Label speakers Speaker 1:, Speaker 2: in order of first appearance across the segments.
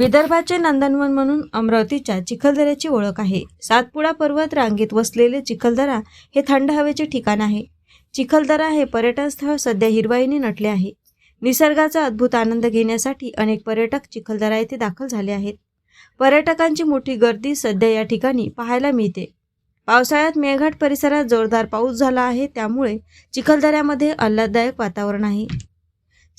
Speaker 1: विदर्भाचे नंदनवन म्हणून अमरावतीच्या चिखलदऱ्याची ओळख आहे. सातपुडा पर्वत रांगेत वसलेले चिखलदरा हे थंड हवेचे ठिकाण आहे. चिखलदरा हे पर्यटन स्थळ सध्या हिरवाईने नटले आहे. निसर्गाचा अद्भुत आनंद घेण्यासाठी अनेक पर्यटक चिखलदरा येथे दाखल झाले आहेत. पर्यटकांची मोठी गर्दी सध्या या ठिकाणी पाहायला मिळते. पावसाळ्यात मेळघाट परिसरात जोरदार पाऊस झाला आहे त्यामुळे चिखलदऱ्यामध्ये आल्हाददायक वातावरण आहे.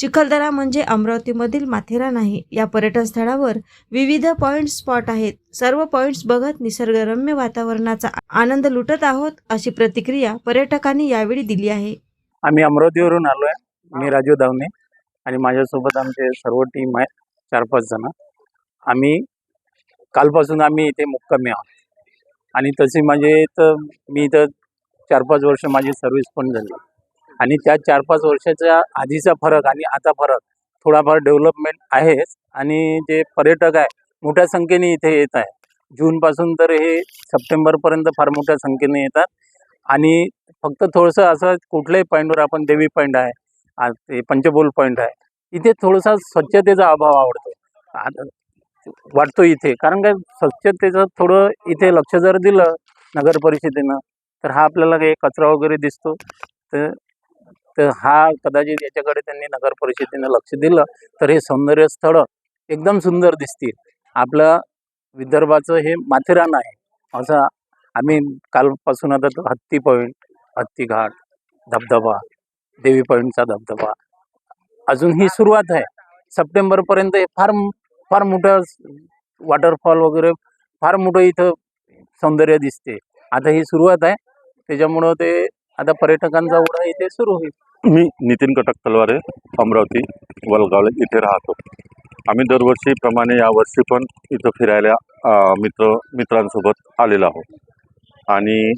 Speaker 1: चिखलदरा म्हणजे अमरावतीमधील माथेरान आहे या पर्यटन स्थळावर विविध पॉईंट स्पॉट आहेत. सर्व पॉईंट्स बघत निसर्गरम्य वातावरणाचा आनंद लुटत आहोत अशी प्रतिक्रिया पर्यटकांनी यावेळी दिली आहे.
Speaker 2: आम्ही अमरावतीवरून आलो आहे मी राजू दावणे आणि माझ्यासोबत आमचे सर्व टीम आहे चार पाच जण. आम्ही कालपासून आम्ही इथे मुक्कामी आहोत. आणि तशी म्हणजे तर मी इथं चार पाच वर्ष माझी सर्व्हिस पण झाली. आणि त्या चार पाच वर्षाच्या आधीचा फरक आणि आता फरक थोडाफार डेव्हलपमेंट आहेच. आणि जे पर्यटक आहे मोठ्या संख्येने इथे येत आहे. जूनपासून तर हे सप्टेंबरपर्यंत फार मोठ्या संख्येने येतात. आणि फक्त थोडंसं असं कुठल्याही पॉईंटवर आपण देवी पॉईंट आहे आ- ते पंचबोल पॉईंट आहे इथे थोडासा स्वच्छतेचा अभाव आवडतो. आता वाटतो इथे. कारण काय स्वच्छतेचं थोडं इथे लक्ष जर दिलं नगर परिषदेनं तर हा आपल्याला काही कचरा वगैरे दिसतो. तर तर हा कदाचित याच्याकडे त्यांनी नगर परिषदेनं लक्ष दिलं तर हे सौंदर्य स्थळं एकदम सुंदर दिसतील. आपलं विदर्भाचं हे माथेरान आहे. असं आम्ही कालपासून आता तो हत्ती पॉईंट हत्ती घाट धबधबा देवी पॉईंटचा धबधबा. अजून ही सुरुवात आहे. सप्टेंबरपर्यंत हे फार फार मोठं वॉटरफॉल वगैरे फार मोठं इथं सौंदर्य दिसते. आता ही सुरुवात आहे. त्याच्यामुळं ते आता पर्यटकांचा ओढा इथे सुरू होईल.
Speaker 3: मी नितीन कटक तलवारे अमरावती वलगाव इथे राहतो. आम्ही दरवर्षीप्रमाणे यावर्षी पण इथं फिरायला मित्र मित्रांसोबत आलेलो आहोत. आणि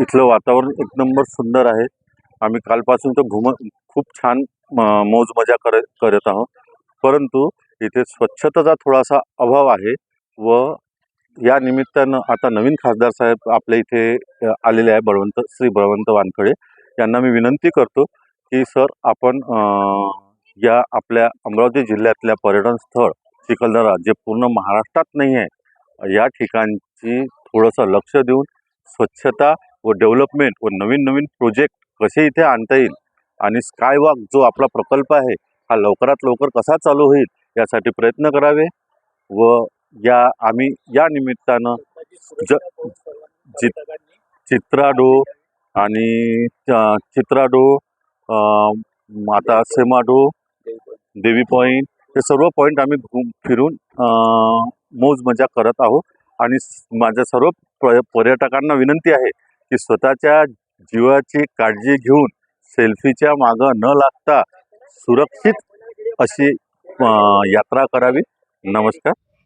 Speaker 3: इथलं वातावरण एक नंबर सुंदर आहे. आम्ही कालपासून तर घुम खूप छान म- मौज मजा करत करत आहोत. परंतु इथे स्वच्छतेचा थोडासा अभाव आहे व या निमित्तानं आता नवीन खासदार साहेब आपल्या इथे आलेले आहे बळवंत श्री बळवंत वानखडे. यांना मी विनंती करतो की सर आपण या आपल्या अमरावती जिल्ह्यातल्या पर्यटन स्थळ चिखलदरा जे पूर्ण महाराष्ट्रात नाही आहे या ठिकाणची थोडंसं लक्ष देऊन स्वच्छता व डेव्हलपमेंट व नवीन नवीन प्रोजेक्ट कसे इथे आणता येईल आणि स्कायवॉक जो आपला प्रकल्प आहे हा लवकरात लवकर कसा चालू होईल यासाठी प्रयत्न करावे व या आम्ही या निमित्तानं ज चि चित्राडो आणि च- चित्राडो माता आता सेमाडो देवी पॉईंट हे सर्व पॉईंट आम्ही घुम फिरून अं, मौज मजा करत आहोत. आणि माझ्या सर्व पर्यटकांना विनंती आहे की स्वतःच्या जीवाची काळजी घेऊन सेल्फीच्या मागं न लागता सुरक्षित अशी यात्रा करावी. नमस्कार.